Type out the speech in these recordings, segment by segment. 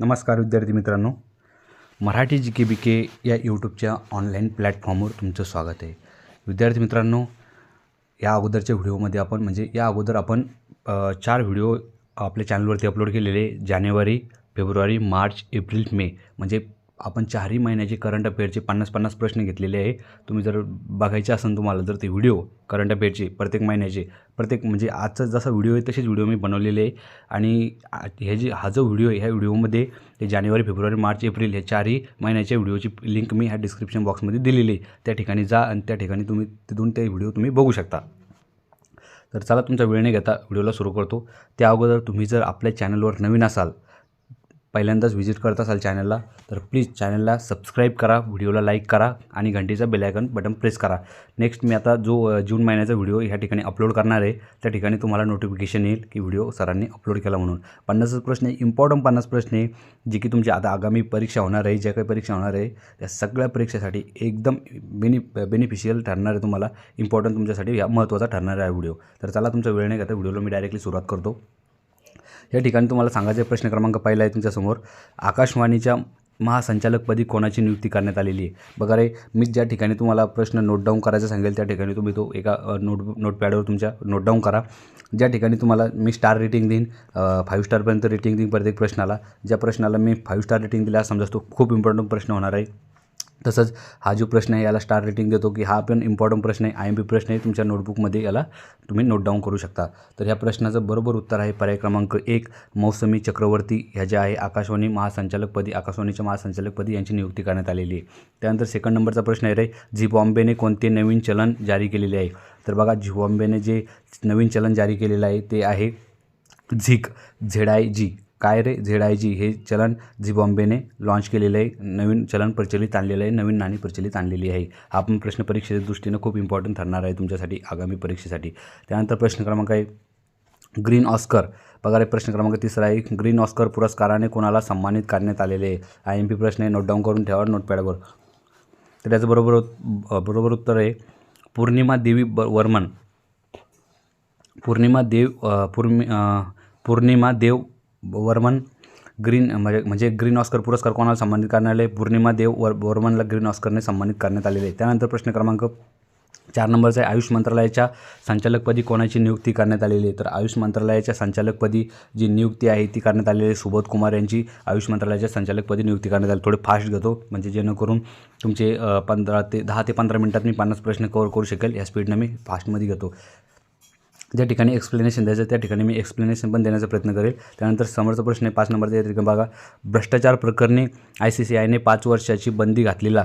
नमस्कार विद्यार्थी मित्रांनो. मराठी जी के बी के या यूट्यूबच्या ऑनलाईन प्लॅटफॉर्मवर तुमचं स्वागत आहे. विद्यार्थी मित्रांनो या अगोदरच्या व्हिडिओमध्ये आपण म्हणजे या अगोदर आपण चार व्हिडिओ आपल्या चॅनलवरती अपलोड केलेले. जानेवारी फेब्रुवारी मार्च एप्रिल मे म्हणजे आपण चारही महिन्याचे करंट अफेअरचे पन्नास पन्नास प्रश्न घेतलेले आहे. तुम्ही जर बघायचे असेल तुम्हाला जर ते व्हिडिओ करंट अफेअरचे प्रत्येक महिन्याचे प्रत्येक म्हणजे आजचा जसा व्हिडिओ आहे तसेच व्हिडिओ मी बनवलेले आहे. आणि हे जे हा जो व्हिडिओ आहे ह्या व्हिडिओमध्ये ते जानेवारी फेब्रुवारी मार्च एप्रिल ह्या चारही महिन्याच्या व्हिडिओची लिंक मी ह्या डिस्क्रिप्शन बॉक्समध्ये दिलेली आहे. त्या ठिकाणी जा आणि त्या ठिकाणी तुम्ही तिथून ते व्हिडिओ तुम्ही बघू शकता. तर चला तुमचा वेळ नाही घेता व्हिडिओला सुरू करतो. त्या अगोदर तुम्ही जर आपल्या चॅनलवर नवीन असाल पहिल्यांदाच व्हिजिट करत असाल चॅनलला तर प्लीज चॅनलला सबस्क्राईब करा व्हिडिओला लाईक करा आणि घंटीचा बेलायकन बटन प्रेस करा. नेक्स्ट मी आता जो जून महिन्याचा व्हिडिओ ह्या ठिकाणी अपलोड करणार आहे त्या ठिकाणी तुम्हाला नोटिफिकेशन येईल की व्हिडिओ सरांनी अपलोड केला म्हणून. पन्नासच प्रश्न आहे इम्पॉर्टंट पन्नास प्रश्न आहे जे की तुमची आता आगामी परीक्षा होणार आहे ज्या काही परीक्षा होणार आहे त्या सगळ्या परीक्षेसाठी एकदम बेनि बेनिफिशियल ठरणार आहे तुम्हाला. इम्पॉर्टंट तुमच्यासाठी या महत्त्वाचा ठरणार आहे व्हिडिओ तर चला तुमचा वेळ नाही घेता व्हिडिओला मी डायरेक्टली सुरुवात करतो. या ठिकाणी तुम्हाला सांगायचे प्रश्न क्रमांक पहिला आहे तुमच्यासमोर. आकाशवाणीच्या महासंचालकपदी कोणाची नियुक्ती करण्यात आलेली आहे? बघा रे मी ज्या ठिकाणी तुम्हाला प्रश्न नोट डाऊन करायचा सांगेल त्या ठिकाणी तुम्ही तो एका नोट नोटपॅडवर तुमच्या नोट डाऊन करा. ज्या ठिकाणी तुम्हाला मी स्टार रेटिंग देईन फाईव्ह स्टारपर्यंत रेटिंग देईन प्रत्येक प्रश्नाला. ज्या प्रश्नाला मी फाईव्ह स्टार रेटिंग दिला समजा तो खूप इम्पॉर्टंट प्रश्न होणार आहे. तसंच हा जो प्रश्न आहे याला स्टार रेटिंग देतो की हा पण इम्पॉर्टंट प्रश्न आहे आय एम पी प्रश्न आहे तुमच्या नोटबुकमध्ये याला तुम्ही नोट डाऊन करू शकता. तर ह्या प्रश्नाचं बरोबर उत्तर आहे पर्याय क्रमांक एक मौसमी चक्रवर्ती. ह्या ज्या आहे आकाशवाणी महासंचालकपदी आकाशवाणीच्या महासंचालकपदी यांची नियुक्ती करण्यात आलेली आहे. त्यानंतर सेकंड नंबरचा प्रश्न आहे रे झी बॉम्बेने कोणते नवीन चलन जारी केलेले आहे? तर बघा झी बॉम्बेने जे नवीन चलन जारी केलेलं आहे ते आहे झिक झेड आय जी. काय रे? झेड आय जी हे चलन झी बॉम्बेने लॉन्च केलेलं आहे. नवीन चलन प्रचलित आणलेलं आहे. नवीन नाणी प्रचलित आणलेली आहे. हा पण प्रश्न परीक्षेच्या दृष्टीनं खूप इम्पॉर्टंट ठरणार आहे तुमच्यासाठी आगामी परीक्षेसाठी. त्यानंतर प्रश्न क्रमांक आहे ग्रीन ऑस्कर. बघा रे प्रश्न क्रमांक तिसरा आहे. ग्रीन ऑस्कर पुरस्काराने कोणाला सन्मानित करण्यात आलेले आहे? आय एम पी प्रश्न आहे. नोट डाऊन करून ठेवा नोटपॅडवर. तर त्याचं बरोबर बरोबर उत्तर आहे. पौर्णिमा देवी ब वर्मन. पौर्णिमा देव पूर्णि पूर्णिमा पौर्णिमा देव वर्मन ग्रीन म्हणजे म्हणजे ग्रीन ऑस्कर पुरस्कार कोणाला सन्मानित करण्यात आले? पूर्णिमा देव वर वर्मनला ग्रीन ऑस्करने सन्मानित करण्यात आलेले आहे त्यानंतर प्रश्न क्रमांक चार नंबरचा आहे. आयुष मंत्रालयाच्या संचालकपदी कोणाची नियुक्ती करण्यात आलेली आहे? तर आयुष मंत्रालयाच्या संचालकपदी जी नियुक्ती आहे ती करण्यात आलेली आहे सुबोध कुमार यांची. आयुष मंत्रालयाच्या संचालकपदी नियुक्ती करण्यात आली. थोडे फास्ट घेतो म्हणजे जेणेकरून तुमचे पंधरा ते दहा ते पंधरा मिनटात मी पन्नास प्रश्न कवर करू शकेल. या स्पीडनं मी फास्टमध्ये घेतो. ज्या ठिकाणी एक्सप्लेनेशन द्यायचं त्या ठिकाणी मी एक्सप्लेनेशन पण देण्याचा प्रयत्न करेल. त्यानंतर समोरचा प्रश्न आहे पाच नंबरचा या बघा. भ्रष्टाचार प्रकरणी आय सी सी आयने पाच वर्षाची बंदी घातलेला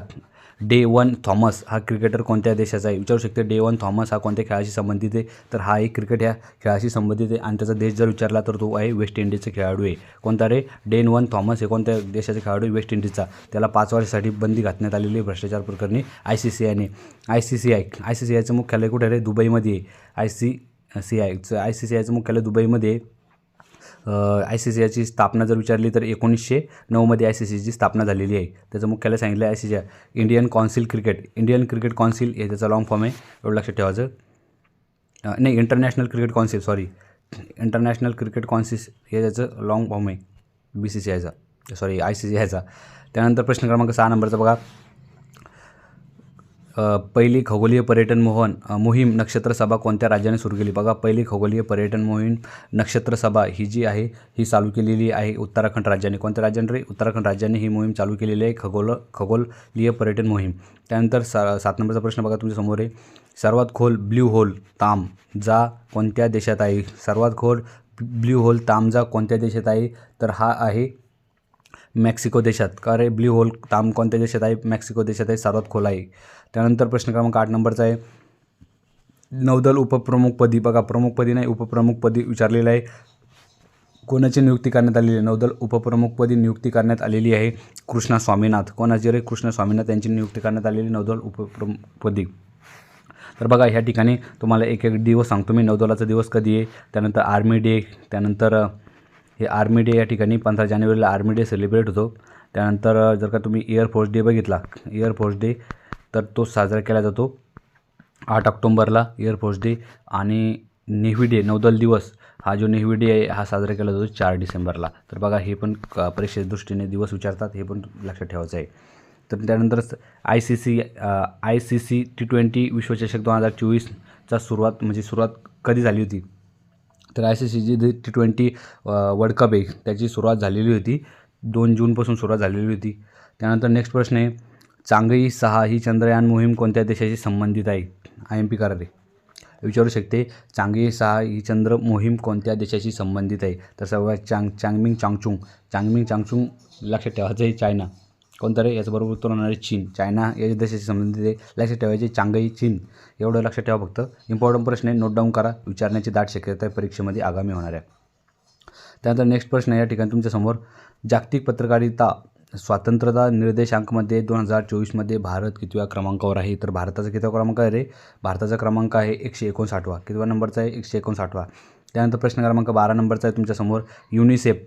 डे वन थॉमस हा क्रिकेटर कोणत्या देशाचा आहे? विचारू शकते डे वन थॉमस हा कोणत्या खेळाशी संबंधित आहे? तर हा एक क्रिकेट ह्या खेळाशी संबंधित आहे आणि त्याचा देश जर विचारला तर तो आहे वेस्ट इंडिजचा खेळाडू आहे. कोणता रे? डेन वन थॉमस हे कोणत्या देशाचा खेळाडू आहे? वेस्ट इंडिजचा त्याला पाच वर्षासाठी बंदी घातण्यात आलेली आहे भ्रष्टाचार प्रकरणी I C C आयने I C C I I C C आयचं मुख्यालय कुठे रे? दुबईमध्ये आहे. आय सी सी आयचं आय सी सी आयचं मुख्यालय दुबईमध्ये आय सी सी आयची स्थापना जर विचारली तर एकोणीसशे नऊमध्ये आय सी सीची स्थापना झालेली आहे. त्याचं मुख्यालय सांगितलं I C C I. Indian council cricket. Indian cricket council हे त्याचा लॉंग फॉर्म आहे. एवढं लक्षात ठेवायचं. नाही international cricket council sorry international cricket council हे त्याचं लॉंग फॉर्म आहे. बी सी सी आयचा सॉरी आय सी सी आयचा त्यानंतर प्रश्न क्रमांक सहा नंबरचा बघा. पहिली खगोलीय पर्यटन मोहन मोहीम नक्षत्र सभा कोणत्या राज्याने सुरू केली? बघा पहिली खगोलीय पर्यटन मोहीम नक्षत्र सभा ही जी आहे ही चालू केलेली आहे उत्तराखंड राज्याने. कोणत्या राज्याने रे? उत्तराखंड राज्याने ही मोहीम चालू केलेली आहे खगोल खगोलीय पर्यटन मोहीम. त्यानंतर सा सात नंबरचा प्रश्न बघा तुमच्यासमोर आहे. सर्वात खोल ब्ल्यू होल ताम जा कोणत्या देशात आहे? सर्वात खोल ब्ल्यू होल तामजा कोणत्या देशात आहे? तर हा आहे मेक्सिको देशात. का रे? ब्ल्यू होल ताम कोणत्या देशात आहे? मेक्सिको देशात आहे सर्वात खोल आहे. त्यानंतर प्रश्न क्रमांक आठ नंबरचा आहे. नौदल उपप्रमुखपदी बघा प्रमुखपदी नाही उपप्रमुखपदी विचारलेलं आहे. कोणाची नियुक्ती करण्यात आलेली आहे? नौदल उपप्रमुखपदी नियुक्ती करण्यात आलेली आहे कृष्णा स्वामीनाथ. कोणाची रे? कृष्णा स्वामीनाथ यांची नियुक्ती करण्यात आलेली नौदल उपप्रमुखपदी तर बघा ह्या ठिकाणी तुम्हाला एक एक दिवस सांगतो मी. नौदलाचा दिवस कधी आहे? त्यानंतर आर्मी डे त्यानंतर हे आर्मी डे या ठिकाणी पंधरा जानेवारीला आर्मी डे सेलिब्रेट होतो. त्यानंतर जर का तुम्ही एअरफोर्स डे बघितला एअरफोर्स डे तर तो साजरा केला जातो. आठ ऑक्टोंबरला एअरफोर्स डे आणि नेव्ही डे नौदल दिवस हा जो नेव्ही डे आहे हा साजरा केला जातो चार डिसेंबरला. तर बघा हे पण परीक्षेच्या दृष्टीने दिवस विचारतात हे पण लक्षात ठेवायचं आहे. तर त्यानंतर I C C I C C T twenty विश्वचषक दोन हजार चोवीसचा सुरुवात म्हणजे सुरुवात कधी झाली होती? तर I C C G T twenty world cup आहे त्याची सुरुवात झालेली होती दोन जूनपासून सुरुवात झालेली होती. त्यानंतर नेक्स्ट प्रश्न आहे चांगई सहा ही चंद्रयान मोहीम कोणत्या देशाशी संबंधित आहे? आय एम पी करारे. विचारू शकते चांगई सहा ही चंद्र मोहीम कोणत्या देशाशी संबंधित आहे? तर सर्वात चांग चांगमिंग चांगचुंग. चांगमिंग चांगचुंग लक्षात ठेवायचं आहे चायना. कोणतं रे? याचबरोबर उत्तर होणार आहे चीन. चायना या देशाशी संबंधित आहे लक्षात ठेवायचे चांगई चीन. एवढं लक्षात ठेवा फक्त. इम्पॉर्टंट प्रश्न आहे नोट डाऊन करा. विचारण्याची दाट शक्यता आहे परीक्षेमध्ये आगामी होणार आहे. त्यानंतर नेक्स्ट प्रश्न आहे या ठिकाणी तुमच्यासमोर जागतिक पत्रकारिता स्वातंत्र्यता निर्देशांकमध्ये दोन हजार चोवीसमध्ये भारत कितव्या क्रमांकावर आहे? तर भारताचा कितवा क्रमांक आहे रे? भारताचा क्रमांक आहे एकशे एकोणसाठवा. कितवा नंबरचा आहे? एकशे एकोणसाठवा. त्यानंतर प्रश्न क्रमांक बारा नंबरचा आहे तुमच्यासमोर. युनिसेफ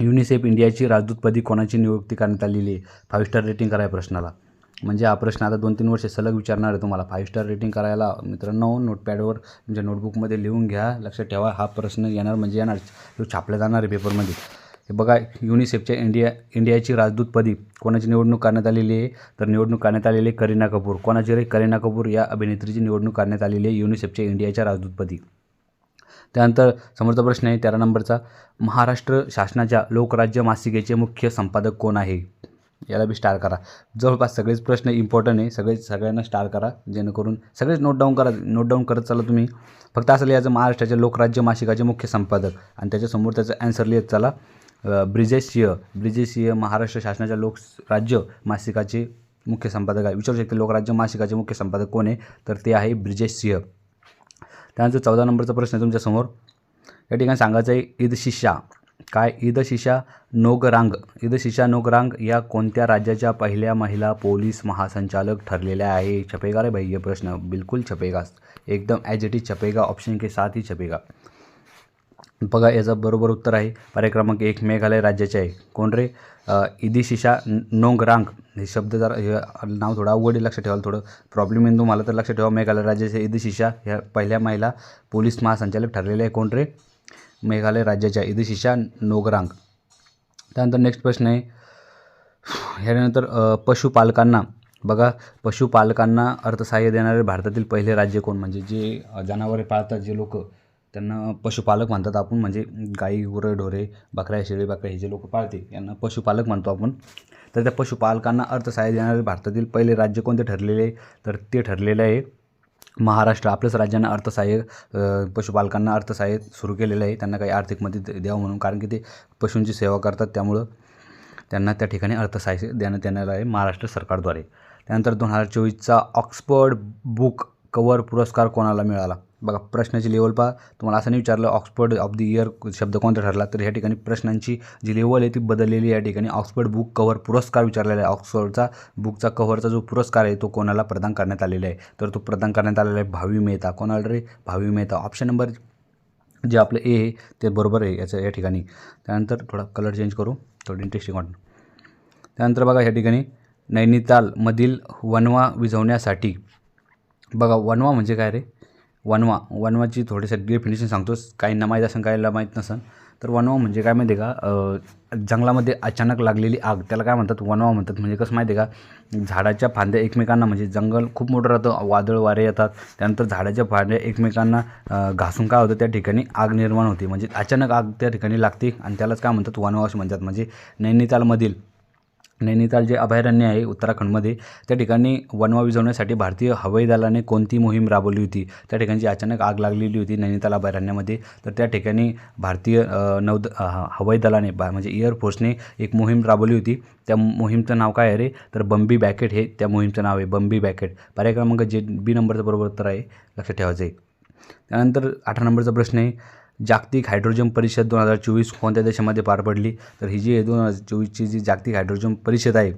युनिसेफ इंडियाची राजदूतपदी कोणाची नियुक्ती करण्यात आलेली आहे? फाईव्ह स्टार रेटिंग करा या प्रश्नाला. म्हणजे हा प्रश्न आता दोन तीन वर्षे सलग विचारणार आहे तुम्हाला. फाईव्ह स्टार रेटिंग करायला मित्रांनो नोटपॅडवर तुमच्या नोटबुकमध्ये लिहून घ्या. लक्षात ठेवा हा प्रश्न येणार म्हणजे येणार जो छापला जाणार आहे पेपरमध्ये हे बघा युनिसेफच्या इंडिया इंडियाची राजदूतपदी कोणाची निवडणूक करण्यात आलेली आहे? तर निवडणूक करण्यात आलेली आहे करीना कपूर. कोणाची रे? करीना कपूर या अभिनेत्रीची निवडणूक करण्यात आलेली आहे युनिसेफच्या इंडियाच्या राजदूतपदी. त्यानंतर समोरचा प्रश्न आहे तेरा नंबरचा. महाराष्ट्र शासनाच्या लोकराज्य मासिकेचे मुख्य संपादक कोण आहे? याला बी स्टार करा. जवळपास सगळेच प्रश्न इम्पॉर्टंट आहे. सगळेच सगळ्यांना स्टार करा. जेणेकरून सगळेच नोट डाऊन करा नोट डाऊन करत चला तुम्ही. फक्त असं लिहायचं महाराष्ट्राच्या लोकराज्य मासिकाचे मुख्य संपादक. आणि त्याच्यासमोर त्याचं ॲन्सर लिहित चला. ब्रिजेश सिंह ब्रिजेश सिंह महाराष्ट्र शासनाच्या लोक राज्य मासिकाचे मुख्य संपादक आहे. विचारू शकते लोकराज्य मासिकाचे मुख्य संपादक कोण आहे? तर ते आहे ब्रिजेश सिंह त्यानंतर चौदा नंबरचा प्रश्न आहे तुमच्यासमोर या ठिकाणी सांगायचं आहे ईद शिशा. काय ईद शिशा? नोगरांग ईद शिशा नोगरांग या कोणत्या राज्याच्या पहिल्या महिला पोलीस महासंचालक ठरलेल्या आहे? छपेगा रे भाई ये प्रश्न बिलकुल छपेगा एकदम ॲज इट इज छपेगा ऑप्शन के साथ ही छपेगा बघा याचं बरोबर उत्तर आहे. पर्याय क्रमांक एक मेघालय राज्याचे आहे. कोण रे? इदिशिशा नोंगरांग हे शब्द जर हे नाव थोडं अवघड आहे, लक्षात ठेवायला थोडं. प्रॉब्लेम येईल तुम्हाला तर लक्षात ठेवा. मेघालय राज्याचे इदिशिशा ह्या पहिल्या महिला पोलीस महासंचालक ठरलेले आहे. कोण रे? मेघालय राज्याच्या इदिशिशा नोगरांग त्यानंतर नेक्स्ट प्रश्न आहे. ह्यानंतर पशुपालकांना. बघा पशुपालकांना अर्थसहाय्य देणारे भारतातील पहिले राज्य कोण? म्हणजे जे जनावरे पाळतात जे लोक त्यांना पशुपालक म्हणतात आपण म्हणजे गाई गुरं ढोरे बकऱ्या शेळी बकऱ्या हे जे लोक पाळते यांना पशुपालक म्हणतो आपण. तर त्या पशुपालकांना अर्थसहाय्य देणारे भारतातील पहिले राज्य कोणते ठरलेले आहे? तर ते ठरलेलं आहे महाराष्ट्र. आपल्याच राज्यांना अर्थसहाय्य पशुपालकांना अर्थसहाय्य सुरू केलेलं आहे. त्यांना काही आर्थिक मदत द्यावं म्हणून कारण की ते पशूंची सेवा करतात. त्यामुळं त्यांना त्या ठिकाणी अर्थसहाय्य देण्यात येणार आहे महाराष्ट्र सरकारद्वारे. त्यानंतर दोन हजार चोवीसचा ऑक्सफर्ड बुक कवर पुरस्कार कोणाला मिळाला? बघा प्रश्नाची लेवल पहा. तुम्हाला असं नाही विचारलं ऑक्सफर्ड ऑफ द इयर शब्द कोणता ठरला? तर ह्या ठिकाणी प्रश्नांची जी लेवल आहे ती बदललेली या ठिकाणी ऑक्सफर्ड बुक कव्हर पुरस्कार विचारलेला आहे. ऑक्सफर्डचा बुकचा कव्हरचा जो पुरस्कार आहे तो कोणाला प्रदान करण्यात आलेला आहे? तर तो प्रदान करण्यात आलेला आहे भावी मेहता. कोणाला रे? भावी मेहता. ऑप्शन नंबर जे आपलं ए आहे ते बरोबर आहे याचं या ठिकाणी. त्यानंतर थोडा कलर चेंज करू. थोडं इंटरेस्टिंग वाटणं त्यानंतर बघा या ठिकाणी नैनितालमधील वनवा विझवण्यासाठी. बघा वनवा म्हणजे काय रे? वनवा वनवाची थोडीसं डेफिनेशन सांगतो. काहींना माहीत असेल काहीला माहीत नसेल. तर वनवा म्हणजे काय माहिती आहे का? जंगलामध्ये अचानक लागलेली आग. त्याला काय म्हणतात? वनवा म्हणतात. म्हणजे कसं माहिती आहे का? झाडाच्या फांद्या एकमेकांना म्हणजे जंगल खूप मोठं राहतं वादळ वारे येतात. त्यानंतर झाडाच्या फांद्या एकमेकांना घासून काय होतं? त्या ठिकाणी आग निर्माण होते. म्हणजे अचानक आग त्या ठिकाणी लागते आणि त्यालाच काय म्हणतात? वनवा असं म्हणतात. म्हणजे नैनितालमधील नैनिताल जे अभयारण्य आहे उत्तराखंडमध्ये त्या ठिकाणी वनवा विझवण्यासाठी भारतीय हवाई दलाने कोणती मोहीम राबवली होती? त्या ठिकाणी अचानक आग लागलेली होती नैनिताल अभयारण्यामध्ये. तर त्या ठिकाणी भारतीय नौद हवाई दलाने बा म्हणजे एअरफोर्सने एक मोहीम राबवली होती. त्या मोहीमचं नाव काय आहे रे? तर बंबी बॅकेट हे त्या मोहीमचं नाव आहे बंबी बॅकेट. पर्याय क्रमांक जे बी नंबरचं बरोबर उत्तर आहे लक्षात ठेवायचं आहे त्यानंतर अठरा नंबरचा प्रश्न आहे. जागतिक हायड्रोजन परिषद दोन हजार चोवीस कोणत्या देशामध्ये पार पडली? तर ही जी दोन हजार चोवीसची जी जागतिक हायड्रोजन परिषद आहे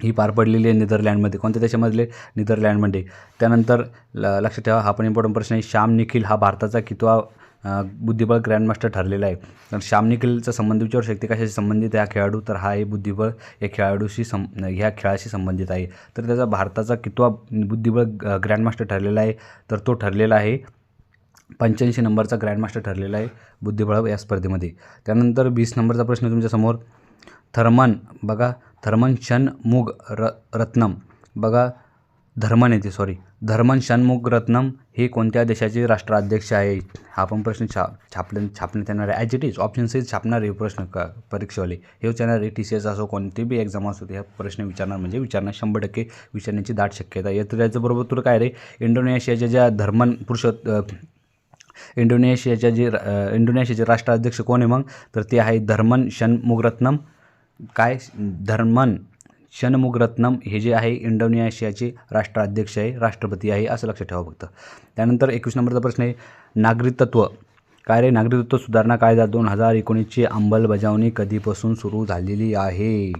ही पार पडलेली आहे नेदरलँडमध्ये. कोणत्या देशामधले? नेदरलँडमध्ये. त्यानंतर ल लक्षात ठेवा हा पण इम्पॉर्टंट प्रश्न आहे. श्याम निखिल हा भारताचा कितवा बुद्धिबळ ग्रँडमास्टर ठरलेला आहे. तर श्याम निखिलचा संबंध विचारू शकते कशाशी संबंधित आहे हा खेळाडू? तर हा आहे बुद्धिबळ या खेळाडूशी सं ह्या खेळाशी संबंधित आहे. तर त्याचा भारताचा कितवा बुद्धिबळ ग्रँडमास्टर ठरलेला आहे? तर तो ठरलेला आहे पंच्याऐंशी नंबरचा ग्रँडमास्टर ठरलेला आहे बुद्धिबळ या स्पर्धेमध्ये. त्यानंतर वीस नंबरचा प्रश्न तुमच्यासमोर. थर्मन बघा थर्मन षणमुग र रत्नम. बघा धर्मन येते सॉरी धर्मन षणमुग रत्नम हे कोणत्या देशाचे राष्ट्राध्यक्ष आहे? हा पण प्रश्न छा छापल्या छापण्यात येणार आहे. As it is option size छापणार आहे प्रश्न का परीक्षेवाले. हे विचारणार आहे टी सी एस असो कोणती बी एक्झाम असो ह्या प्रश्न विचारणार म्हणजे विचारणार शंभर टक्के विचारण्याची दाट शक्यता आहे. तर याच्याबरोबर तुला काय रे? इंडोनेशियाच्या ज्या धर्मन पुरुष इंडोनेशियाच्या जे इंडोनेशियाचे राष्ट्राध्यक्ष कोण आहे मग? तर ते आहे धर्मन शनमुगरत्नम काय? धर्मन शनमुगरत्नम हे जे आहे इंडोनेशियाचे राष्ट्राध्यक्ष आहे राष्ट्रपती आहे असं लक्षात ठेवा फक्त. त्यानंतर एकवीस नंबरचा प्रश्न आहे नागरिकत्व. काय रे? नागरिकत्व सुधारणा कायदा दोन हजार एकोणीसची अंमलबजावणी कधीपासून सुरू झालेली आहे?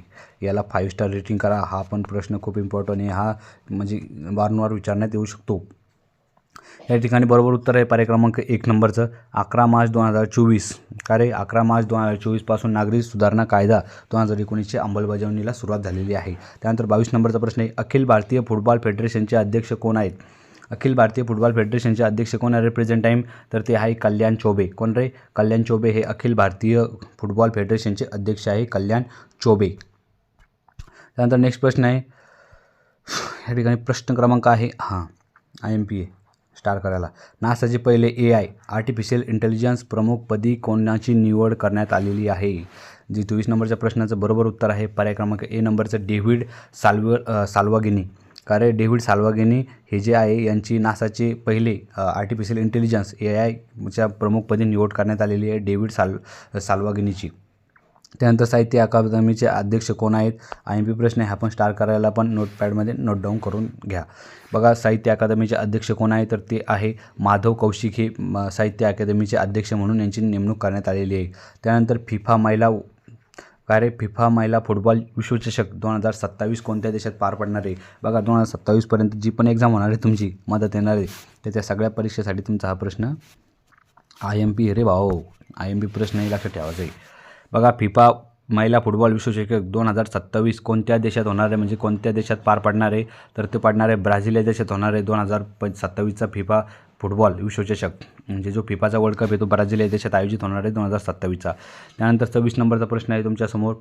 याला फाईव्ह स्टार रेटिंग करा. हा पण प्रश्न खूप इम्पॉर्टंट आहे. हा म्हणजे वारंवार विचारण्यात येऊ शकतो. या ठिकाणी बरोबर उत्तर आहे पर्याय क्रमांक एक नंबरचं. अकरा मार्च दोन हजार चोवीस. का रे? अकरा मार्च दोन हजार चोवीसपासून नागरिक सुधारणा कायदा दोन हजार एकोणीसच्या अंमलबजावणीला सुरुवात झालेली आहे. त्यानंतर बावीस नंबरचा प्रश्न आहे अखिल भारतीय फुटबॉल फेडरेशनचे अध्यक्ष कोण आहेत? अखिल भारतीय फुटबॉल फेडरेशनचे अध्यक्ष कोण आहे? प्रेझेंट टाईम तर ते आहे कल्याण चोबे. कोण रे? कल्याण चोबे हे अखिल भारतीय फुटबॉल फेडरेशनचे अध्यक्ष आहे कल्याण चोबे. त्यानंतर नेक्स्ट प्रश्न आहे. या ठिकाणी प्रश्न क्रमांक आहे. हां I M P A star करायला. नासाचे पहिले ए आय आर्टिफिशियल इंटेलिजन्स प्रमुखपदी कोणाची निवड करण्यात आलेली आहे? जी चोवीस नंबरच्या प्रश्नाचं बरोबर उत्तर आहे. पर्याय क्रमांक ए नंबरचं डेव्हिड साल्व साल्वागिनी. कारण डेव्हिड साल्वागिनी हे जे आहे यांची नासाचे पहिले आर्टिफिशियल इंटेलिजन्स ए आयच्या प्रमुखपदी निवड करण्यात आलेली आहे डेव्हिड साल साल्वागिनीची. त्यानंतर साहित्य अकादमीचे अध्यक्ष कोण आहेत? आय एम पी प्रश्न आहे हा पण स्टार करायला पण नोटपॅडमध्ये नोट डाऊन करून घ्या. बघा साहित्य अकादमीचे अध्यक्ष कोण आहे तर ते आहे माधव कौशिक हे साहित्य अकादमीचे अध्यक्ष म्हणून यांची नेमणूक करण्यात आलेली आहे. त्यानंतर फिफा महिला काय रे? फिफा महिला फुटबॉल विश्वचषक दोन हजार सत्तावीस कोणत्या देशात पार पडणार आहे? बघा दोन हजार सत्तावीसपर्यंत जी पण एक्झाम होणार आहे तुमची मदत येणार आहे. तर त्या सगळ्या परीक्षेसाठी तुमचा हा प्रश्न. आय एम पी रे भाऊ आय एम पी प्रश्न हे लक्षात ठेवायचा आहे. बघा फिफा महिला फुटबॉल विश्वचषक दोन हजार सत्तावीस कोणत्या देशात होणार आहे? म्हणजे कोणत्या देशात पार पडणार आहे? तर ते पडणार आहे ब्राझील या देशात होणार आहे दोन हजार प सत्तावीसचा फिफा फुटबॉल विश्वचषक. म्हणजे जो फिफाचा वर्ल्ड कप आहे तो ब्राझील या देशात आयोजित होणार आहे दोन हजार सत्तावीसचा. त्यानंतर सव्वीस नंबरचा प्रश्न आहे तुमच्यासमोर.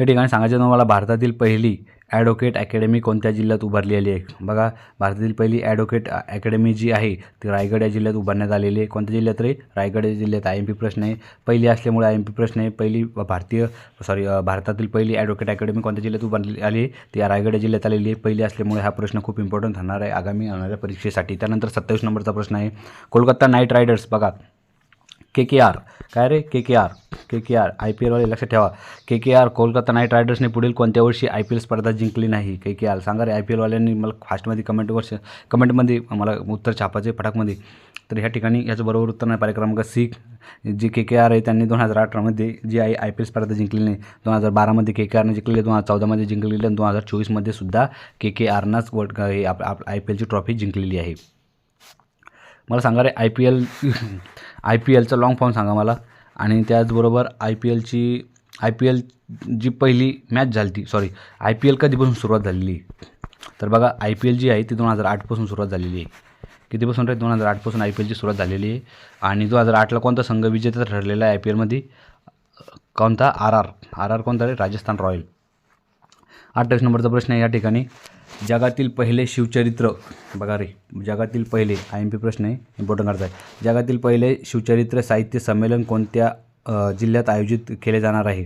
या ठिकाणी सांगायचं तुम्हाला भारतातील पहिली ॲडव्होकेट अकॅडमी कोणत्या जिल्ह्यात उभारलेली आहे? बघा भारतातील पहिली ॲडव्होकेट अकॅडमी जी आहे ती रायगड या जिल्ह्यात उभारण्यात आलेली आहे. कोणत्या जिल्ह्यात रे? रायगड या जिल्ह्यात. आय एम पी प्रश्न आहे. पहिली असल्यामुळे आय एम पी प्रश्न आहे. पहिली भारतीय सॉरी भारतातील पहिली ॲडव्होकेट अकॅडमी कोणत्या जिल्ह्यात उभारली आली आहे? ती रायगड या जिल्ह्यात आलेली आहे. पहिली असल्यामुळे हा प्रश्न खूप इम्पॉर्टंट होणार आहे आगामी येणाऱ्या परीक्षेसाठी. त्यानंतर सत्तावीस नंबरचा प्रश्न आहे. कोलकाता नाईट रायडर्स बघा के के आर. काय रे? K K R. K K R. I P एलवाले लक्षात ठेवा. K K R Kolkata knight रायडर्सने पुढील कोणत्या वर्षी आय पी एल स्पर्धा जिंकली नाही? K K R. सांगा रे आय पी एलवाल्यांनी मला फास्टमध्ये कमेंटवर कमेंटमध्ये मला उत्तर छापायचे फटाकमध्ये. तर ह्या ठिकाणी याचं बरोबर उत्तर नाही. पर्याय क्रमांक सी जी के के आर आहे त्यांनी दोन हजार अठरामध्ये जी आहे आय पी एल स्पर्धा जिंकली नाही. दोन हजार बारामध्ये के के आरने जिंकलेली दोन हजार चौदामध्ये जिंकलेली आणि दोन हजार चोवीसमध्ये सुद्धा के के आरनंच वर्ल्ड हे आप आय पी एलची ट्रॉफी जिंकलेली आहे. मला सांगा रे I P L I P एलचा long form सांगा मला. आणि त्याचबरोबर आय पी एलची आय पी एल जी पहिली मॅच झाली ती सॉरी आय पी एल कधीपासून सुरुवात झालेली तर बघा आय पी एल जी आहे ती दोन हजार आठपासून सुरुवात झालेली आहे. कितीपासून रे? दोन हजार आठपासून आय पी एलची सुरुवात झालेली आहे. आणि दोन हजार आठला कोणता संघ विजेता ठरलेला आहे आय पी एलमध्ये? कोणता? R R. आर आर कोणता रे? राजस्थान रॉयल. अठ्ठावीस नंबरचा प्रश्न आहे या ठिकाणी. जगातील पहिले शिवचरित्र बघा रे जगातील पहिले आय एम पी प्रश्न आहे इम्पॉर्टंट अर्थ आहे जगातील पहिले शिवचरित्र साहित्य संमेलन कोणत्या जिल्ह्यात आयोजित केले जाणार आहे?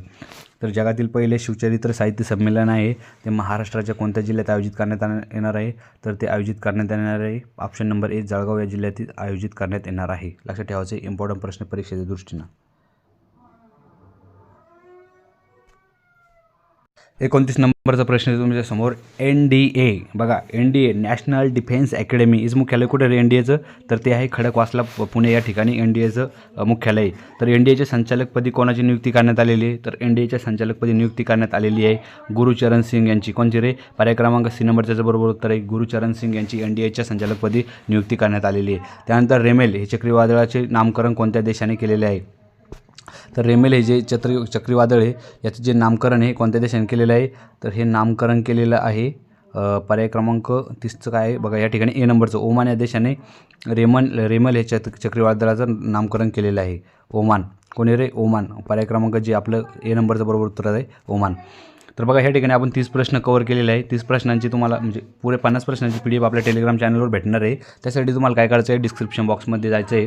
तर जगातील पहिले शिवचरित्र साहित्य संमेलन आहे ते महाराष्ट्राच्या कोणत्या जिल्ह्यात आयोजित करण्यात आण- येणार आहे? तर ते आयोजित करण्यात येणार आहे ऑप्शन नंबर ए जळगाव या जिल्ह्यातील आयोजित करण्यात येणार आहे. लक्षात ठेवायचे इम्पॉर्टंट प्रश्न परीक्षेच्या दृष्टीनं. एकोणतीस नंबरचा प्रश्न आहे तुमच्यासमोर एन डी ए बघा N D A national defence academy is मुख्यालय कुठे रे एन डी एचं तर ते आहे खडकवासला पुणे या ठिकाणी एन डी एचं मुख्यालय. तर एन डी एच्या संचालकपदी कोणाची नियुक्ती करण्यात आलेली आहे? तर एन डी एच्या संचालकपदी नियुक्ती करण्यात आलेली आहे गुरुचरण सिंग यांची. कोणची रे? पर्याय क्रमांक सी नंबर त्याचं बरोबर उत्तर आहे. गुरुचरण सिंग यांची एन डी एच्या संचालकपदी नियुक्ती करण्यात आलेली आहे. त्यानंतर रेमेल हे चक्रीवादळाचे नामकरण कोणत्या देशाने केलेले आहे? तर रेमेल हे जे चक्री चक्रीवादळ आहे याचं जे नामकरण हे कोणत्या देशाने केलेलं आहे तर हे नामकरण केलेलं आहे पर्याय क्रमांक तीसचं काय आहे? बघा या ठिकाणी ए नंबरचं ओमान या देशाने रेमन रेमल हे चक चक्रीवादळाचं नामकरण केलेलं आहे. ओमान. कोणी रे? ओमान. पर्याय क्रमांक जे आपलं ए नंबरचं बरोबर उत्तर आहे ओमान. तर बघा ह्या ठिकाणी आपण तीस प्रश्न कवर केलेले आहे. तीस प्रश्नांची तुम्हाला म्हणजे पुरे पन्नास प्रश्नांची पी डी एफ आपल्या टेलिग्राम चॅनलवर भेटणार आहे. त्यासाठी तुम्हाला काय करायचं आहे? डिस्क्रिप्शन बॉक्समध्ये जायचं आहे.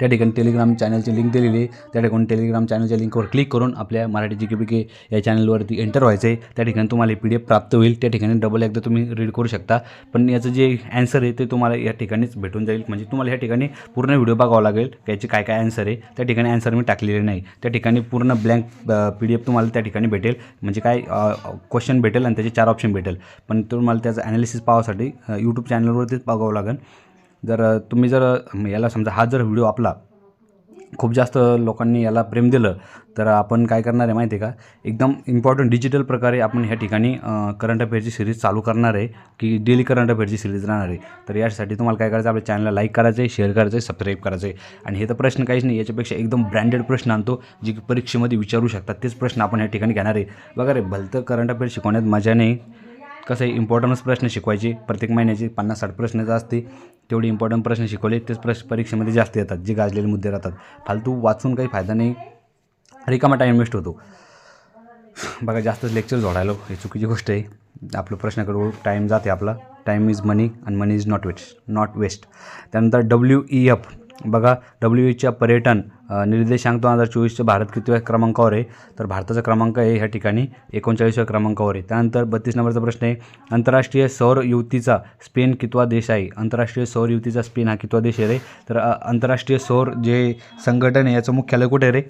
त्या ठिकाणी टेलिग्राम चॅनलची लिंक दिलेली आहे. त्या ठिकाणी टेलिग्राम चॅनलच्या लिंकवर क्लिक करून आपल्या मराठी जी के पी के या चॅनलवरती एंटर व्हायचं आहे त्या ठिकाणी तुम्हाला पी डी एफ प्राप्त होईल. त्या ठिकाणी डबल एकदा तुम्ही रीड करू शकता. पण याचं जे ॲन्सर आहे ते तुम्हाला या ठिकाणीच भेटून जाईल. म्हणजे तुम्हाला या ठिकाणी पूर्ण व्हिडिओ बघावा लागेल. की याचे काय काय ॲन्सर आहे. त्या ठिकाणी ॲन्सर मी टाकलेले नाही. त्या ठिकाणी पूर्ण ब्लँक पी डी एफ तुम्हाला त्या ठिकाणी भेटेल. म्हणजे काय क्वेश्चन भेटेल आणि त्याचे चार ऑप्शन भेटेल. पण तुम्हाला त्याचं ॲनालिसिस पाहासाठी यूट्यूब चॅनलवरतीच बघावं लागेल. जर तुम्ही जर याला समजा हा जर व्हिडिओ आपला खूप जास्त लोकांनी याला प्रेम दिलं तर आपण काय करणार आहे माहिती आहे का? एकदम इम्पॉर्टंट डिजिटल प्रकारे आपण ह्या ठिकाणी करंट अफेअरची सिरीज चालू करणार आहे की डेली करंट अफेअरची सिरीज राहणार आहे. तर यासाठी तुम्हाला काय करायचं आहे, आपल्या चॅनलला लाईक करायचं आहे शेअर करायचं आहे सबस्क्राईब करायचं आहे आणि हे तर प्रश्न काहीच नाही याच्यापेक्षा एकदम ब्रँडेड प्रश्न आणतो जे की परीक्षेमध्ये विचारू शकतात. तेच प्रश्न आपण या ठिकाणी घेणार आहे. बघा रे भलतं करंट अफेअर शिकवण्यात मजा नाही. कसं आहे इम्पॉर्टन्स प्रश्न शिकवायचे प्रत्येक महिन्याचे पन्नास साठ प्रश्न जर असते तेवढे इम्पॉर्टंट प्रश्न शिकवले तेच प्रश्न परीक्षेमध्ये जास्त येतात जे गाजलेले मुद्दे राहतात. फालतू वाचून काही फायदा नाही. रिकामा टाईम वेस्ट होतो. बघा जास्तच लेक्चर जोडायलो हे चुकीची गोष्ट आहे. आपलं प्रश्नाकडे टाईम जाते आपला. टाईम इज मनी आणि money is not waste not waste त्यानंतर डब्ल्यू ई एफ बघा डब्ल्यू ईच्या पर्यटन निर्देशांक दोन हजार चोवीसच्या भारत कितव्या क्रमांकावर आहे? तर भारताचा क्रमांक आहे ह्या ठिकाणी एकोणचाळीसव्या क्रमांकावर आहे. त्यानंतर बत्तीस नंबरचा प्रश्न आहे आंतरराष्ट्रीय सौर युतीचा स्पेन कितवा देश आहे? आंतरराष्ट्रीय सौर युतीचा स्पेन हा कितवा देश आहे रे? तर आंतरराष्ट्रीय सौर जे संघटन आहे याचं मुख्यालय कुठे रे?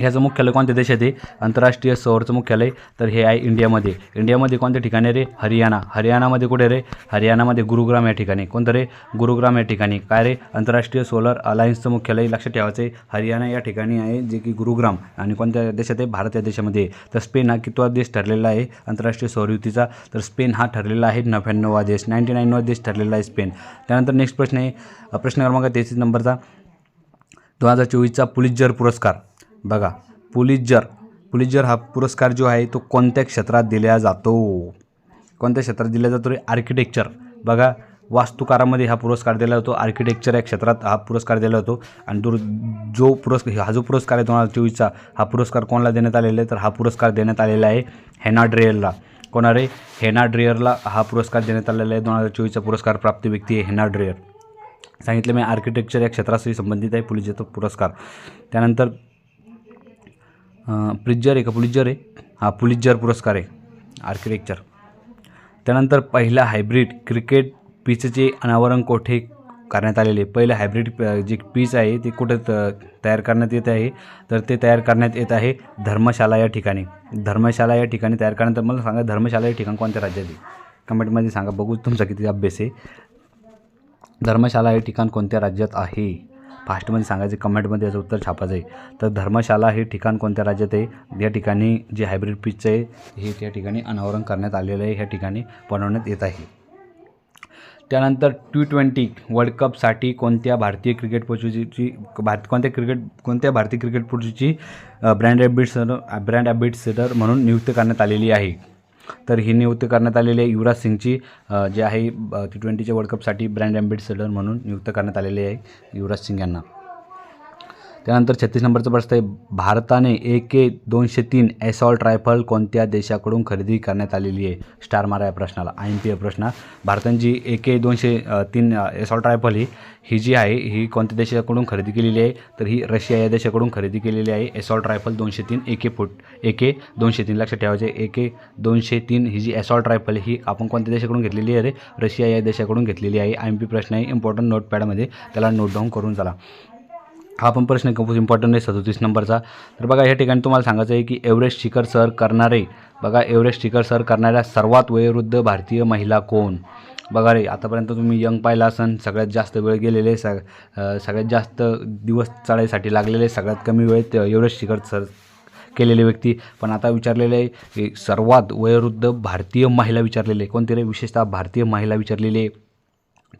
ह्याचं मुख्यालय कोणत्या देशात आहे? आंतरराष्ट्रीय सौरचं मुख्यालय. तर हे आहे इंडियामध्ये. इंडियामध्ये कोणत्या ठिकाणी रे? हरियाणा. हरियाणामध्ये कुठे रे? हरियाणामध्ये गुरुग्राम या ठिकाणी. कोणतं रे? गुरुग्राम या ठिकाणी. काय रे? आंतरराष्ट्रीय सोलर अलायन्सचं मुख्यालय लक्षात ठेवायचं आहे हरियाणा या ठिकाणी आहे जे की गुरुग्राम आणि कोणत्या देशात आहे? भारत या देशामध्ये तर स्पेन हा कितवा देश ठरलेला आहे? आंतरराष्ट्रीय सौरयुतीचा तर स्पेन हा ठरलेला आहे नव्याण्णववा देश. नाईन्टी नाईनवा देश ठरलेला आहे स्पेन. त्यानंतर नेक्स्ट प्रश्न आहे. प्रश्न क्रमांक तेहतीस नंबरचा. दोन हजार चोवीसचा पुलितजर पुरस्कार. बघा पुलिज्जर. पुलिज्जर हा पुरस्कार जो आहे तो कोणत्या क्षेत्रात दिला जातो? कोणत्या क्षेत्रात दिला जातो रे? आर्किटेक्चर बघा वास्तुकारामध्ये हा पुरस्कार दिला जातो. आर्किटेक्चर या क्षेत्रात हा पुरस्कार दिला जातो. आणि दुर जो पुरस्कार हा जो पुरस्कार आहे दोन हजार चोवीसचा हा पुरस्कार कोणाला देण्यात आलेला आहे? तर हा पुरस्कार देण्यात आलेला आहे हेना ड्रेयरला. कोणा रे हेना ड्रेयरला हा पुरस्कार देण्यात आलेला आहे. दोन हजार चोवीसचा पुरस्कार प्राप्त व्यक्ती आहे हेना ड्रेयर. सांगितलं मी आर्किटेक्चर या क्षेत्राशी संबंधित आहे पुलिसचा पुरस्कार. त्यानंतर प्रिज्जर आहे का पुलिज्जर आहे? हा पुलिज्जर पुरस्कार आहे. आर्किटेक्चर त्यानंतर पहिला हायब्रिड क्रिकेट पिचचे अनावरण कोठे करण्यात आलेले? पहिलं हायब्रिड प- जे पीच आहे ते कुठे त- तयार करण्यात येत आहे? तर ते तयार करण्यात येत आहे धर्मशाला या ठिकाणी. धर्मशाला या ठिकाणी तयार करण्यात मला सांगा धर्मशाला या ठिकाण कोणत्या राज्यात आहे? कमेंटमध्ये सांगा. बघू तुमचा किती अभ्यास आहे. धर्मशाला हे ठिकाण कोणत्या राज्यात आहे? फास्टमध्ये सांगायचे कमेंटमध्ये याचं उत्तर छापायचं आहे. तर धर्मशाला हे ठिकाण कोणत्या राज्यात आहे? या ठिकाणी जे हायब्रिड पिच आहे हे त्या ठिकाणी अनावरण करण्यात आलेलं आहे ह्या ठिकाणी बनवण्यात येत आहे. त्यानंतर टी ट्वेंटी वर्ल्ड कपसाठी कोणत्या भारतीय क्रिकेटपटूची भारत कोणत्या क्रिकेट कोणत्या भारतीय क्रिकेटपटूची ब्रँड ॲम्बिट्सर ब्रँड ॲम्बिट्सेटर म्हणून नियुक्त करण्यात आलेली आहे? तर ही नियुक्त करण्यात आलेली आहे. युवराज सिंगची जे आहे टी ट्वेंटीच्या वर्ल्ड कपसाठी ब्रँड ॲम्बिट्सेटर म्हणून नियुक्त करण्यात आलेले आहे युवराज सिंग यांना. त्यानंतर छत्तीस नंबरचा प्रश्न आहे भारताने ए के दोनशे तीन एसॉल्ट रायफल कोणत्या देशाकडून खरेदी करण्यात आलेली आहे? स्टार मारा या प्रश्नाला. आय एम पी या प्रश्न. भारताने जी ए के दोनशे तीन एसॉल्ट रायफल ही ही जी आहे ही कोणत्या देशाकडून खरेदी केलेली आहे? तर ही रशिया या देशाकडून खरेदी केलेली आहे. एसॉल्ट रायफल दोनशे तीन ए के फुट ए के दोनशे तीन लक्षात ठेवायचे. ए के दोनशे तीन ही जी एसॉल्ट रायफल ही आपण कोणत्या देशाकडून घेतलेली आहे रे? रशिया या देशाकडून घेतलेली आहे. आय एम पी प्रश्न आहे इम्पॉर्टंट नोटपॅडमध्ये त्याला नोट डाऊन करून चला. हा पण प्रश्न खूप इम्पॉर्टंट आहे सदोतीस नंबरचा. तर बघा या ठिकाणी तुम्हाला सांगायचं आहे की एव्हरेस्ट शिखर सर करणारे बघा एव्हरेस्ट शिखर सर करणाऱ्या सर्वात वयोवृद्ध भारतीय महिला कोण? बघा रे आतापर्यंत तुम्ही यंग पाहिला असन सगळ्यात जास्त वेळ गेलेले सग सगळ्यात जास्त दिवस चढायसाठी लागलेले सगळ्यात कमी वेळेत एव्हरेस्ट शिखर सर केलेले व्यक्ती. पण आता विचारलेले आहे की सर्वात वयोवृद्ध भारतीय महिला विचारलेले आहे. कोणती रे? विशेषतः भारतीय महिला विचारलेली. आहे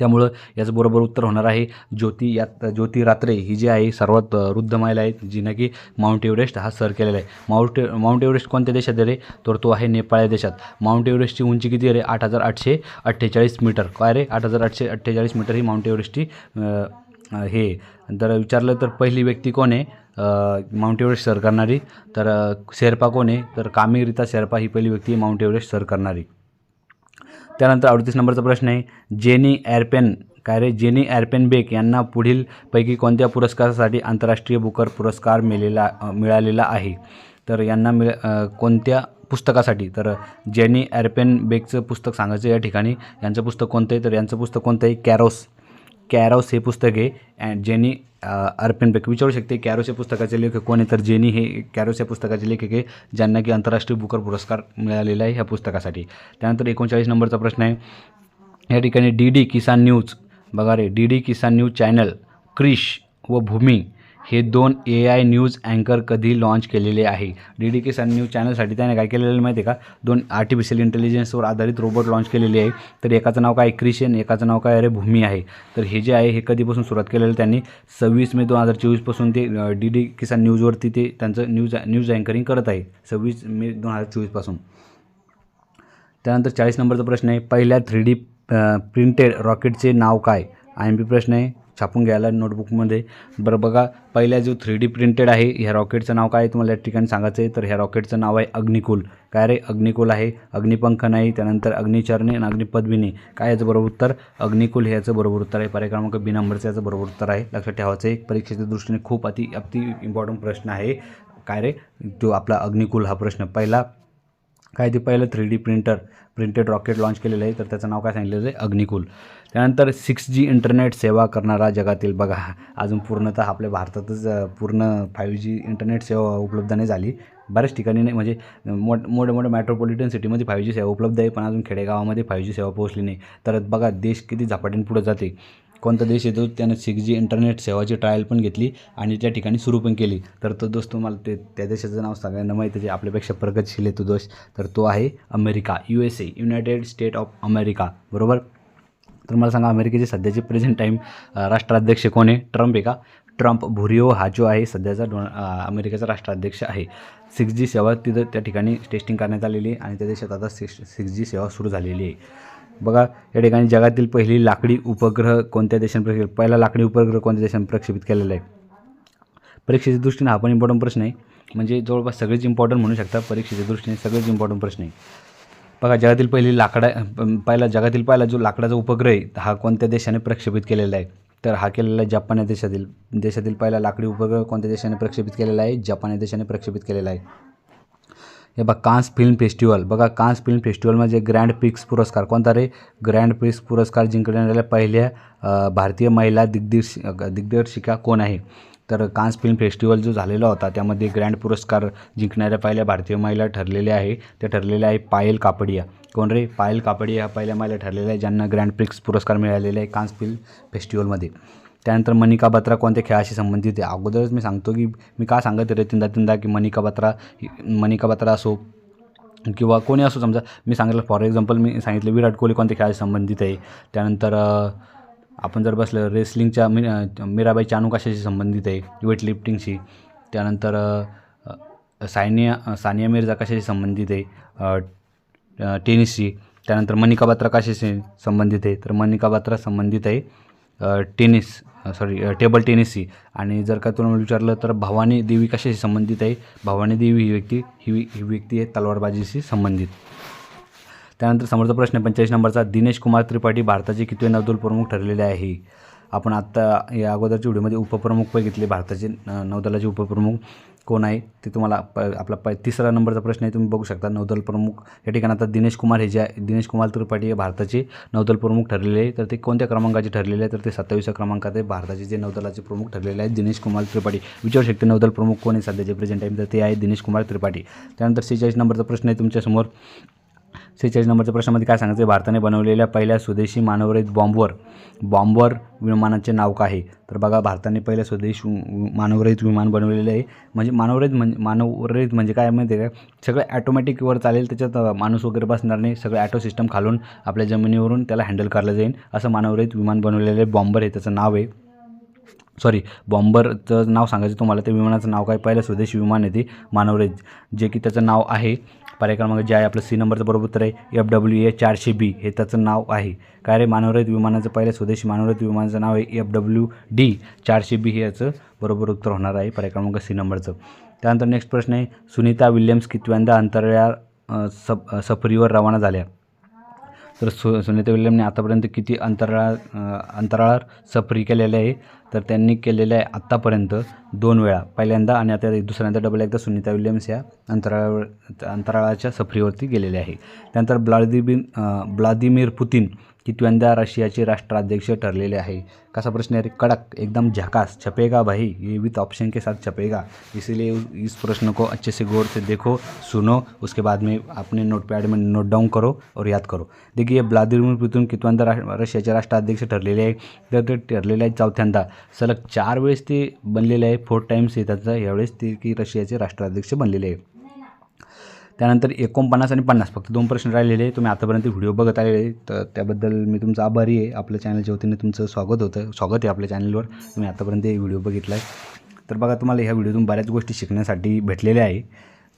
त्यामुळं याचबरोबर उत्तर होणार आहे ज्योती यात ज्योती रात्रे ही जी आहे सर्वात वृद्ध महिला आहे जिनं की माउंट एव्हरेस्ट हा सर केलेला आहे. माउंट माउंट एव्हरेस्ट कोणत्या देशात आहे रे? तर तो आहे नेपाळ या देशात. माउंट एव्हरेस्टची उंची किती रे? आठ हजार आठशे अठ्ठेचाळीस मीटर. काय रे? आठ हजार आठशे अठ्ठेचाळीस मीटर ही माउंट एव्हरेस्टची हे. जर तर विचारलं तर पहिली व्यक्ती कोण आहे? माउंट एव्हरेस्ट सर करणारी. तर शेर्पा कोण आहे? तर कामी रीता शेर्पा ही पहिली व्यक्ती माउंट एव्हरेस्ट सर करणारी. त्यानंतर अडतीस नंबरचा प्रश्न आहे जेनी ॲरपेन काय रे? जेनी एअरपेन बेक यांना पुढील पैकी कोणत्या पुरस्कारासाठी आंतरराष्ट्रीय बुकर पुरस्कार मिळेला मिळालेला आहे? तर यांना मिळ कोणत्या पुस्तकासाठी? तर जेनी ॲरपेन बेकचं पुस्तक सांगायचं या ठिकाणी. यांचं पुस्तक कोणतं आहे? तर यांचं पुस्तक कोणतं आहे? कॅरोस. कॅरोस हे पुस्तक आहे अँड जेनी अर्पेन बेक. विचारू शकते कॅरोस या पुस्तकाचे लेखक कोण आहे? तर जेनी हे कॅरोस या पुस्तकाचे लेखक आहे ज्यांना की आंतरराष्ट्रीय बुकर पुरस्कार मिळालेला आहे ह्या पुस्तकासाठी. त्यानंतर एकोणचाळीस नंबरचा प्रश्न आहे. या ठिकाणी डी डी किसान न्यूज बघा रे D D Kisan news channel Krish व भूमी हे दोन ए आय न्यूज अँकर कधी लॉन्च केलेले आहे? डी डी किसान न्यूज चॅनलसाठी त्याने काय केलेलं माहिती आहे का? दोन आर्टिफिशियल इंटेलिजन्सवर आधारित रोबोट लॉन्च केलेले आहे. तर एकाचं नाव काय? क्रिशन एकाचं नाव काय? अरे भूमी आहे. तर हे जे आहे हे कधीपासून सुरुवात केलेलं त्यांनी? सव्वीस मे दोन हजार चोवीसपासून ते डी डी किसान न्यूजवरती ते त्यांचं न्यूज न्यूज अँकरिंग करत आहे. सव्वीस मे दोन हजार चोवीसपासून त्यानंतर चाळीस नंबरचा प्रश्न आहे. पहिल्या थ्री डी प्रिंटेड रॉकेटचे नाव काय? आय एम पी प्रश्न आहे. छापून घ्यायला नोटबुकमध्ये बरं बघा पहिल्या जो थ्री डी प्रिंटेड आहे ह्या रॉकेटचं नाव काय आहे तुम्हाला या ठिकाणी सांगायचं आहे तर ह्या रॉकेटचं नाव आहे अग्निकुल. काय रे? अग्निकुल आहे. अग्निपंख नाही त्यानंतर अग्निचरणे आणि अग्निपदविनी काय याचं बरोबर उत्तर? अग्निकुल हे याचं बरोबर उत्तर आहे. पर्याय क्रमांक बी नंबरचं याचं बरोबर उत्तर आहे. लक्षात ठेवायचं आहे परीक्षेच्या दृष्टीने खूप अति अति इम्पॉर्टंट प्रश्न आहे. काय रे? तो आपला अग्निकुल हा प्रश्न. पहिला काय ते पहिलं three D printer printed rocket launch केलेलं आहे. तर त्याचं नाव काय सांगितलेलं आहे अग्निकुल. त्यानंतर सिक्स जी इंटरनेट सेवा करणारा जगातील बघा अजून पूर्णतः आपल्या भारतातच पूर्ण फाईव्ह जी इंटरनेट सेवा उपलब्ध नाही झाली. बऱ्याच ठिकाणी नाही म्हणजे मोठ मोठ्या मोठ्या मेट्रोपॉलिटन सिटीमध्ये फाईव्ह जी सेवा उपलब्ध आहे पण अजून खेडेगावामध्ये फाईव्ह जी सेवा पोहोचली नाही. तर बघा देश किती झपाट्याने पुढे जाते. कोणता देश येतो त्यानं सिक्स जी इंटरनेट सेवाची ट्रायल पण घेतली आणि त्या ठिकाणी सुरू पण केली. तर तो दोस्त तुम्हाला ते त्या देशाचं नाव सगळ्यांना माहिती आहे आपल्यापेक्षा प्रगतशील आहे तो देश तर तो आहे America U S A united state of America बरोबर? तर मला सांगा अमेरिकेचे सध्याचे प्रेझेंट टाईम राष्ट्राध्यक्ष कोण आहे? ट्रम्प आहे का? ट्रम्प भुरिओ हा जो आहे सध्याचा डो अमेरिकेचा राष्ट्राध्यक्ष आहे. सिक्स जी सेवा तिथं त्या ठिकाणी टेस्टिंग करण्यात आलेली आहे आणि त्या देशात आता सिक्स सिक्स जी सेवा सुरू झालेली आहे. बघा या ठिकाणी जगातील पहिली लाकडी उपग्रह कोणत्या देशांनी प्रक्षेपित पहिला लाकडी उपग्रह कोणत्या देशाने प्रक्षेपित केलेला आहे? परीक्षेच्या दृष्टीने हा पण इम्पॉर्टंट प्रश्न आहे. म्हणजे जवळपास सगळेच इम्पॉर्टंट म्हणू शकता परीक्षेच्या दृष्टीने सगळेच इम्पॉर्टंट प्रश्न आहे. बघा जगातील पहिली लाकडा पहिला जगातील पहिला जो लाकडाचा उपग्रह आहे हा कोणत्या देशाने प्रक्षेपित केलेला आहे? तर हा केलेला आहे जपान या देशातील देशातील पहिला लाकडी उपग्रह कोणत्या देशाने प्रक्षेपित केलेला आहे? जपान या देशाने प्रक्षेपित केलेला आहे. हे बघा कान्स फिल्म फेस्टिवल. बघा कान्स फिल्म फेस्टिवलमध्ये ग्रँड पिक्स पुरस्कार कोणता रे? ग्रँड पिक्स पुरस्कार जिंकणाऱ्या पहिल्या भारतीय महिला दिग्दर्श दिग्दर्शिका कोण आहे? तर कान्स फिल्म फेस्टिवल जो झालेला होता त्यामध्ये ग्रँड पुरस्कार जिंकणाऱ्या पहिल्या भारतीय महिला ठरलेल्या आहे. त्या ठरलेल्या आहे पायल कापडिया. कोण रे? पायल कापडिया ह्या पहिल्या महिला ठरलेल्या आहे ज्यांना ग्रँड प्रिक्स पुरस्कार मिळालेले आहे कान्स फिल्म फेस्टिवलमध्ये. त्यानंतर मनिका बत्रा कोणत्या खेळाशी संबंधित आहे? अगोदरच मी सांगतो की मी का सांगत रे तीनदा तीनदा की मनिका बत्रा मनिका बत्रा असो किंवा कोणी असो समजा मी सांगितलं फॉर एक्झाम्पल मी सांगितलं विराट कोहली कोणत्या खेळाशी संबंधित आहे? त्यानंतर आपण जर बसलं रेसलिंगच्या मी मीराबाई चानू कशाशी संबंधित आहे? वेट लिफ्टिंगशी त्यानंतर सायनिया सानिया मिर्झा कशाशी संबंधित आहे? टेनिसशी त्यानंतर मनिका बात्रा कशाशी संबंधित आहे? तर मनिका बात्रा संबंधित आहे. टेनिस सॉरी टेबल टेनिसशी आणि जर का तुम्हाला विचारलं तर भवानी देवी कशाशी संबंधित आहे? भवानी देवी ही व्यक्ती ही ही व्यक्ती आहे तलवारबाजीशी संबंधित. त्यानंतर समोरचा प्रश्न पंचेचाळीस नंबरचा दिनेश कुमार त्रिपाठी भारताचे कितवे नौदल प्रमुख ठरलेले आहे? आपण आत्ता या अगोदरच्या व्हिडिओमध्ये उपप्रमुख बघितले भारताचे नौदलाचे उपप्रमुख. कोण आहे ते तुम्हाला प आपला प तिसरा नंबरचा प्रश्न आहे तुम्ही बघू शकता. नौदल प्रमुख या ठिकाणी आता दिनेश कुमार हे जे आहे दिनेश कुमार त्रिपाठी हे भारताचे नौदल प्रमुख ठरलेले आहे तर ते कोणत्या क्रमांकाचे ठरलेले आहे तर ते सत्तावीसच्या क्रमांकात आहे. भारताचे जे नौदलाचे प्रमुख ठरलेले आहेत दिनेश कुमार त्रिपाठी. विचारू शकते नौदल प्रमुख कोण आहे? सध्याचे प्रेझेंट टाईम तर ते आहे दिनेश कुमार त्रिपाठी. त्यानंतर सेहेचाळीस नंबरचा प्रश्न आहे तुमच्यासमोर. सेहेचाळीस नंबरच्या प्रश्नामध्ये काय सांगायचं? आहे भारताने बनवलेल्या पहिल्या स्वदेशी मानवरहित बॉम्बवर बॉम्बवर विमानाचे नाव काय आहे? तर बघा भारताने पहिल्या स्वदेशी मानवरहित विमान बनवलेले आहे. म्हणजे मानवरहित म्हणजे मानवरहित म्हणजे काय माहिती आहे काय सगळं ॲटोमॅटिकवर चालेल त्याच्यात माणूस वगैरे बसणार नाही सगळं ॲटो सिस्टम खालून आपल्या जमिनीवरून त्याला हँडल करलं जाईल असं मानवरहित विमान बनवलेलं आहे बॉम्बर हे त्याचं नाव आहे. सॉरी बॉम्बरचं नाव सांगायचं तुम्हाला त्या विमानाचं नाव काय? पहिलं स्वदेशी विमान आहे ते मानवरहित जे की त्याचं नाव आहे पर्याय क्रमांक जे आहे आपलं सी नंबरचं बरोबर उत्तर आहे एफ डब्ल्यू ए चारशे बी हे त्याचं नाव आहे. काय रे मानवरहित विमानाचं पहिलं स्वदेशी मानवरहित विमानाचं नाव आहे एफ डब्ल्यू डी चारशे बी हे याचं बरोबर उत्तर होणार आहे पर्याय क्रमांक सी नंबरचं त्यानंतर नेक्स्ट प्रश्न आहे सुनीता विल्यम्स कितव्यांदा अंतराळ सफ सफरीवर रवाना झाल्या? तर सु सुनीता विल्यमने आतापर्यंत किती अंतराळ अंतराळावर सफरी केलेले आहे तर त्यांनी केलेलं आहे आत्तापर्यंत दोन वेळा. पहिल्यांदा आणि आता दुसऱ्यांदा डबल एकदा सुनीता विल्यम्स या अंतराळावर अंतराळाच्या सफरीवरती गेलेले आहे. त्यानंतर व्लादिमिर ब्लादिमीर पुतीन कितव्यांदा रशियाचे राष्ट्राध्यक्ष ठरलेले आहे. कसा प्रश्न आहे? रे कड़क एकदम झकास छपेगा भाई. ये विथ ऑप्शन के साथ छपेगा. इसीलिए इस प्रश्न को अच्छे से गौर से देखो सुनो. उसके बाद में अपने नोट पैड में नोट डाउन करो और याद करो. देखिए व्लादिमीर पुतिन कितव्यांदा राष्ट्र रशियाचे राष्ट्राध्यक्ष ठरलेले आहे. तर ते ठरलेले आहे चौथ्यांदा. सलग चार वेळेस ते बनलेले आहे. फोर टाईम्स येतात. त्याचा यावेळेस ते की रशियाचे राष्ट्राध्यक्ष बनलेले आहे. त्यानंतर एकोणपन्नास आणि पन्नास फक्त दोन प्रश्न राहिलेले आहे. तुम्ही आतापर्यंत व्हिडिओ बघत आलेले तर त्याबद्दल मी तुमचा आभारी आहे. आपल्या चॅनलच्या वतीने तुमचं स्वागत होतं. स्वागत आहे आपल्या चॅनलवर. तुम्ही आतापर्यंत हे व्हिडिओ बघितला आहे तर बघा तुम्हाला ह्या व्हिडिओतून बऱ्याच गोष्टी शिकण्यासाठी भेटलेल्या आहे.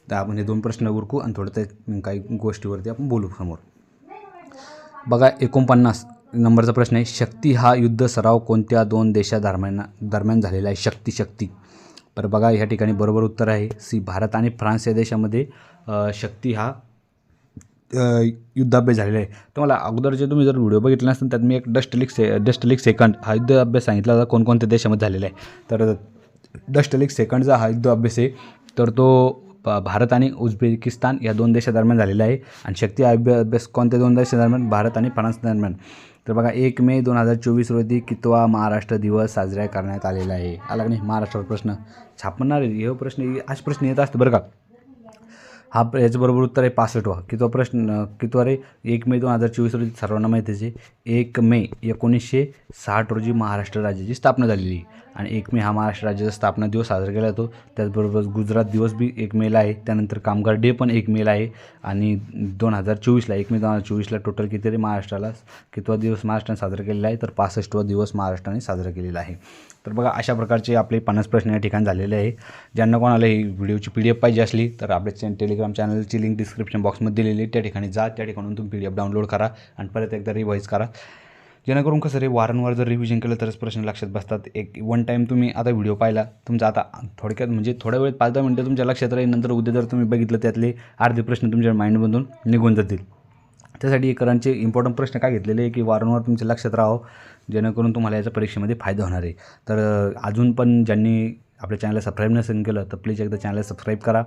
तर आपण हे दोन प्रश्न उरकू आणि थोडं ते काही गोष्टीवरती आपण बोलू समोर. बघा एकोणपन्नास नंबरचा प्रश्न आहे. शक्ती हा युद्ध सराव कोणत्या दोन देशादरम्यान दरम्यान झालेला आहे? शक्ती शक्ती. तर बघा ह्या ठिकाणी बरोबर उत्तर आहे. सी भारत आणि फ्रान्स या देशामध्ये शक्ती हा युद्धाभ्यास झालेला आहे. तुम्हाला अगोदर जे तुम्ही जर व्हिडिओ बघितला नसतं त्यात मी एक डस्टलिक से डस्टलिक सेकंड हा युद्ध अभ्यास सांगितला होता कोणकोणत्या देशामध्ये झालेला आहे. तर डस्टलिक सेकंडचा हा युद्ध अभ्यास आहे. तर तो भारत आणि उझबेकिस्तान या दोन देशादरम्यान झालेला आहे. आणि शक्ती अभ्या अभ्यास कोणत्या दोन देशादरम्यान? भारत आणि फ्रान्स दरम्यान. तर बघा एक मे दोन हजार चोवीस रोजी कितवा महाराष्ट्र दिवस साजरा करण्यात आलेला आहे. आला का नाही? महाराष्ट्रावर प्रश्न छापणार आहे. हे प्रश्न आज प्रश्न येत असतं बरं का? हा याच्याबरोबर उत्तर आहे पासष्टवा. कितवा प्रश्न कितवा रे एक मे दोन हजार चोवीस रोजी सर्वांना माहितीच आहे एक मे एकोणीसशे साठ रोजी महाराष्ट्र राज्याची स्थापना झालेली. आहे आणि एक मे हा महाराष्ट्र राज्याचा स्थापना दिवस साजरा केला जातो. त्याचबरोबर गुजरात दिवस बी एक मेला आहे. त्यानंतर कामगार डे पण एक मेला आहे. आणि दोन हजार चोवीसला एक मे दोन हजार चोवीसला टोटल किती रे महाराष्ट्राला कितवा दिवस महाराष्ट्राने साजरा केलेला आहे. तर पासष्टवा दिवस महाराष्ट्राने साजरा केलेला आहे. तर बघा अशा प्रकारचे आपले पन्नास प्रश्न या ठिकाणी झालेले आहे. ज्यांना कोणाला ही व्हिडिओची पी डी एफ पाहिजे असली तर आपल्या चॅन टेलिग्राम चॅनलची लिंक डिस्क्रिप्शन बॉक्समध्ये दिलेली आहे. त्या ठिकाणी जा त्या ठिकाणून तुम्ही पी डी एफ डाउनलोड करा आणि परत एकदा रिवाईज करा. जेणेकरून कसं रे वारंवार जर रिव्हिजन केलं तरच प्रश्न लक्षात बसतात. एक वन टाईम तुम्ही आता व्हिडिओ पाहिला तुमचा आता थोडक्यात म्हणजे थोड्या वेळेत पाच दहा मिनटं तुमच्या लक्षात राहील. नंतर उद्या जर तुम्ही बघितलं त्यातले अर्धे प्रश्न तुमच्या माइंडमधून निघून जातील. त्यासाठी हे करांचे इम्पॉर्टंट प्रश्न काय घेतलेले आहे की वारंवार तुमच्या लक्षात राहावं? जेणेकरून तुम्हाला याचा परीक्षेमध्ये फायदा होणार आहे. तर अजून पण ज्यांनी आपल्या चॅनलला सबस्क्राईब नसेल केलं तर प्लीज एकदा चॅनलला सबस्क्राईब करा.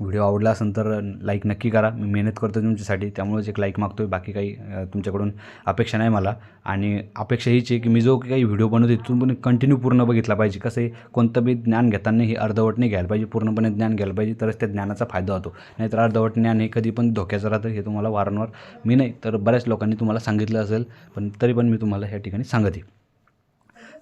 व्हिडिओ आवडला असेल तर लाईक नक्की करा. मी मेहनत करतो तुमच्यासाठी त्यामुळेच एक लाईक मागतो आहे बाकी काही तुमच्याकडून अपेक्षा नाही मला. आणि अपेक्षा हीच आहे की मी जो काही व्हिडिओ बनवतो तिथून पण कंटिन्यू पूर्ण बघितला पाहिजे. कसं आहे कोणतं बी ज्ञान घेताना हे अर्धवट नाही घ्यायला पाहिजे. पूर्णपणे ज्ञान घ्यायला पाहिजे तरच त्या ज्ञानाचा फायदा होतो. नाहीतर अर्धवट ज्ञान हे कधी पण धोक्याचं राहतं हे तुम्हाला वारंवार मी नाही तर बऱ्याच लोकांनी तुम्हाला सांगितलं असेल पण तरी पण मी तुम्हाला ह्या ठिकाणी सांगत. आहे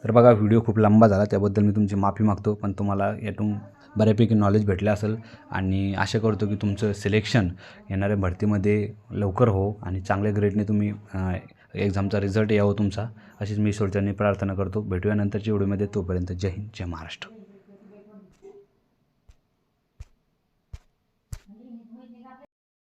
तर बघा व्हिडिओ खूप लंबा झाला त्याबद्दल मी तुमची माफी मागतो पण तुम्हाला यातून बऱ्यापैकी नॉलेज भेटलं असेल. आणि आशा करतो की तुमचं सिलेक्शन येणाऱ्या भरतीमध्ये लवकर हो आणि चांगल्या ग्रेडने तुम्ही एक्झामचा रिझल्ट यावं तुमचा. अशीच मी ईश्वरच्यांनी प्रार्थना करतो. भेटूया नंतरच्या व्हिडिओमध्ये तोपर्यंत जय हिंद जय महाराष्ट्र.